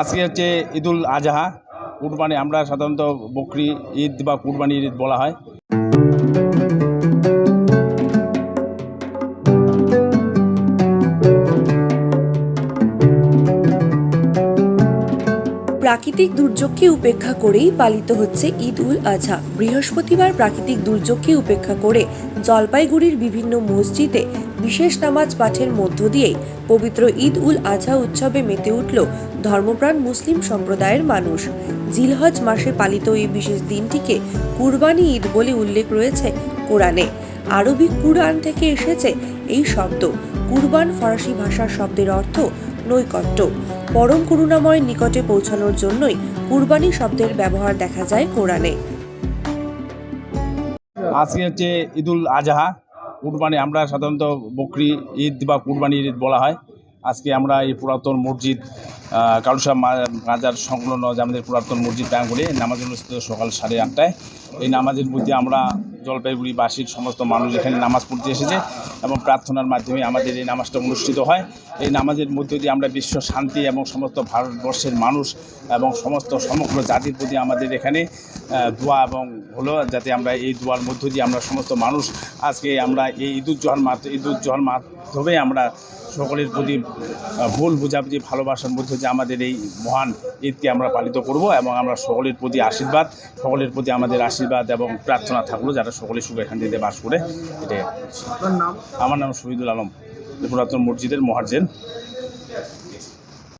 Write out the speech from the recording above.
আজকে হচ্ছে ঈদুল আজহা, কুরবানি, আমরা সাধারণত বকরি ঈদ বা কুরবানি ঈদ বলা হয়। প্রাকৃতিক দুর্যোগকে উপেক্ষা করেই পালিত হচ্ছে ঈদ উল আজহা। বৃহস্পতিবার প্রাকৃতিক দুর্যোগকে উপেক্ষা করে জলপাইগুড়ির বিভিন্ন মসজিদে বিশেষ নামাজ পাঠের মধ্য দিয়েই পবিত্র ঈদ উল আজহা উৎসবে মেতে উঠল ধর্মপ্রাণ মুসলিম সম্প্রদায়ের মানুষ। জিলহজ মাসে পালিত এই বিশেষ দিনটিকে কুরবানি ঈদ বলে উল্লেখ রয়েছে কোরআনে। আরবি কুরআন থেকে এসেছে এই শব্দ। কুরবান ফরাসি ভাষার শব্দের অর্থ নৈকট্য। পরম করুণাময় নিকটে পৌঁছানোর জন্যই কুরবানি শব্দের ব্যবহার দেখা যায় কোরআনে। আজকে হচ্ছে ঈদুল আজহা কুরবানি, আমরা সাধারণত বকরি, ঈদ বা কুরবানি ঈদ বলা হয়। আজকে আমরা এই পুরাতন মসজিদ কালুসা মাজার সংলগ্ন যে আমাদের পুরাতন মসজিদ প্রাঙ্গণে নামাজ অনুষ্ঠিত সকাল সাড়ে আটটায়। এই নামাজের মধ্যে আমরা জলপাইগুড়িবাসীর সমস্ত মানুষ এখানে নামাজ পড়তে এসেছে এবং প্রার্থনার মাধ্যমে আমাদের এই নামাজটা অনুষ্ঠিত হয়। এই নামাজের মধ্যে দিয়ে আমরা বিশ্ব শান্তি এবং সমস্ত ভারতবর্ষের মানুষ এবং সমস্ত সমগ্র জাতির প্রতি আমাদের এখানে দোয়া এবং হলো যাতে আমরা এই দোয়ার মধ্য দিয়ে আমরা সমস্ত মানুষ আজকে আমরা এই ঈদুজ্জোহার মাধ্যমে ঈদুজ্জোহার মাধ্যমে আমরা সকলের প্রতি ভুল বোঝাবুঝি ভালোবাসার মধ্যে যে আমাদের এই মহান ঈদকে আমরা পালিত করব এবং আমরা সকলের প্রতি আশীর্বাদ সকলের প্রতি আমাদের আশীর্বাদ এবং প্রার্থনা থাকল যারা সকলে সুখে শান্তিতে বাস করে। এটাই। আমার নাম শহীদুল আলম পুরাতন মসজিদের মহার্জেন